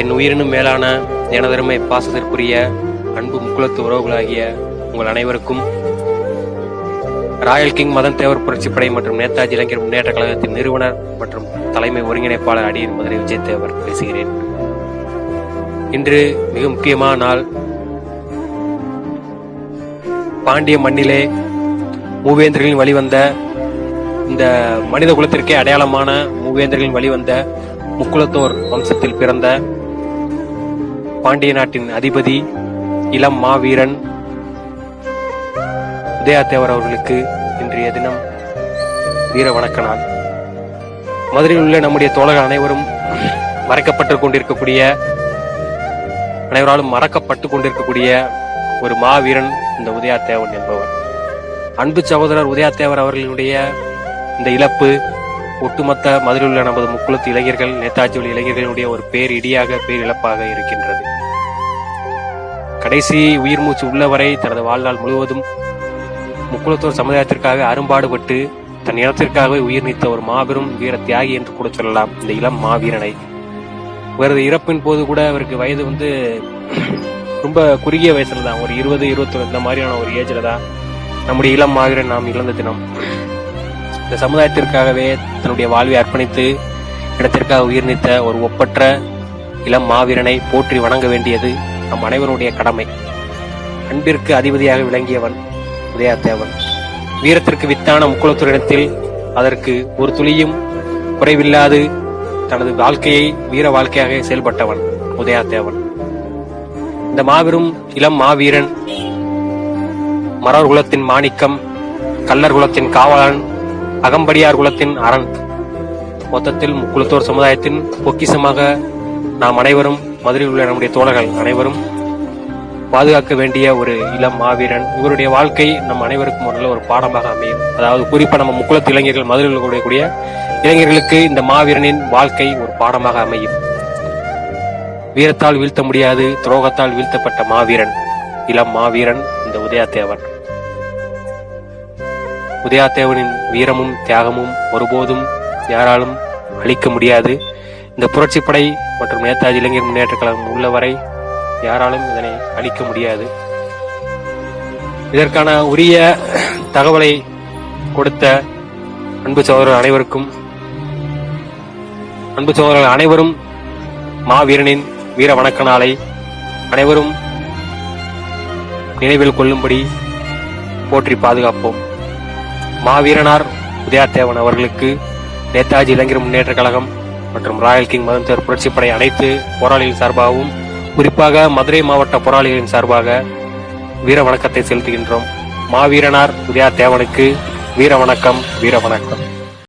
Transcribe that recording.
என் உயிரினும் மேலான எனதருமை பாசத்திற்குரிய அன்பு முக்குலத்து உறவுகளாகிய உங்கள் அனைவருக்கும் ராயல் கிங் மதன் தேவர் புரட்சிப்படை மற்றும் நேதாஜி இளைஞர் முன்னேற்ற கழகத்தின் நிறுவனர் மற்றும் தலைமை ஒருங்கிணைப்பாளர் அடியின் மதுரை விஜய் தேவர் பேசுகிறேன். இன்று மிக முக்கியமான நாள். பாண்டிய மண்ணிலே மூவேந்தர்களின் வழிவந்த இந்த மனித குலத்திற்கே அடையாளமான மூவேந்தர்களின் வழிவந்த முக்குலத்தோர் வம்சத்தில் பிறந்த பாண்டிய நாட்டின் அதிபதி இளம் மாவீரன் உதயாத்தேவர் அவர்களுக்கு இன்றைய தினம் வீர வணக்க நாள் மதுரையில் உள்ள நம்முடைய தோழர்கள் அனைவரும் மறைக்கப்பட்டு கொண்டிருக்கக்கூடிய அனைவராலும் மறக்கப்பட்டு கொண்டிருக்கக்கூடிய ஒரு மாவீரன் இந்த உதயாத்தேவன் என்பவர். அன்பு சகோதரர் உதயாத்தேவர் அவர்களுடைய இந்த இழப்பு ஒட்டுமொத்த மதுரையில் உள்ள நமது முக்குளத்து இளைஞர்கள் நேதாஜி உள்ள இளைஞர்களுடைய ஒரு பேர் இடியாக பேர் இழப்பாக இருக்கின்றது. கடைசி உயிர் மூச்சு உள்ளவரை தனது வாழ்நாள் முழுவதும் முக்குளத்தோர் சமுதாயத்திற்காக அரும்பாடுபட்டு தன் இனத்திற்காகவே உயிர் நீத்த ஒரு மாபெரும் வீர தியாகி என்று கூட சொல்லலாம் இந்த இளம் மாவீரனை. இவரது இறப்பின் போது கூட அவருக்கு வயது வந்து ரொம்ப குறுகிய வயசுல தான் ஒரு இருபது இருபத்தி இந்த மாதிரியான ஒரு ஏஜ்ல தான் நம்முடைய இளம் மாவீரன் நாம் இழந்த தினம். இந்த சமுதாயத்திற்காகவே தன்னுடைய வாழ்வை அர்ப்பணித்து இடத்திற்காக உயிர் நீத்த ஒரு ஒப்பற்ற இளம் மாவீரனை போற்றி வணங்க வேண்டியது நம் அனைவருடைய கடமை. அன்பிற்கு அதிபதியாக விளங்கியவன் உதயாத்தேவன் வீரத்திற்கு வித்தான முக்குளத்துறையிடத்தில் அதற்கு ஒரு துளியும் குறைவில்லாது தனது வாழ்க்கையை வீர வாழ்க்கையாக செயல்பட்டவன் உதயாத்தேவன் இந்த மாபெரும் இளம் மாவீரன் மரவர் குலத்தின் மாணிக்கம் கல்லர் குலத்தின் காவலன் அகம்படியார் குலத்தின் அரண். மொத்தத்தில் முக்குளத்தோர் சமுதாயத்தின் பொக்கிசமாக நாம் அனைவரும் மதுரையில் உள்ள நம்முடைய தோழர்கள் அனைவரும் பாதுகாக்க வேண்டிய ஒரு இளம் மாவீரன். இவருடைய வாழ்க்கை நம் அனைவருக்கும் ஒரு நல்ல ஒரு பாடமாக அமையும். அதாவது குறிப்பா நம்ம முக்குளத்து இளைஞர்கள் மதுரையில் கூடிய இளைஞர்களுக்கு இந்த மாவீரனின் வாழ்க்கை ஒரு பாடமாக அமையும். வீரத்தால் வீழ்த்த முடியாது துரோகத்தால் வீழ்த்தப்பட்ட மாவீரன். இளம் மாவீரன் இந்த உதயாத்தேவன். உதயாத்தேவனின் வீரமும் தியாகமும் ஒருபோதும் யாராலும் அழிக்க முடியாது. இந்த புரட்சிப்படை மற்றும் நேதாஜி இளைஞர் முன்னேற்ற கழகம் உள்ளவரை யாராலும் இதனை அழிக்க முடியாது. இதற்கான உரிய தகவலை கொடுத்த அன்பு சகோதரர் அனைவருக்கும் அன்பு சோதரர்கள் அனைவரும் மாவீரனின் வீர வணக்க நாளை அனைவரும் நினைவில் கொள்ளும்படி போற்றி பாதுகாப்போம். மாவீரனார் உதயாத்தேவன் அவர்களுக்கு நேதாஜி இளைஞர் முன்னேற்ற கழகம் மற்றும் ராயல் கிங் மதந்தர் புரட்சிப்படை அனைத்து போராளிகள் சார்பாகவும் குறிப்பாக மதுரை மாவட்ட போராளிகளின் சார்பாக வீர வணக்கத்தை செலுத்துகின்றோம். மாவீரனார் உதயா தேவனுக்கு வீர வணக்கம் வீர வணக்கம்.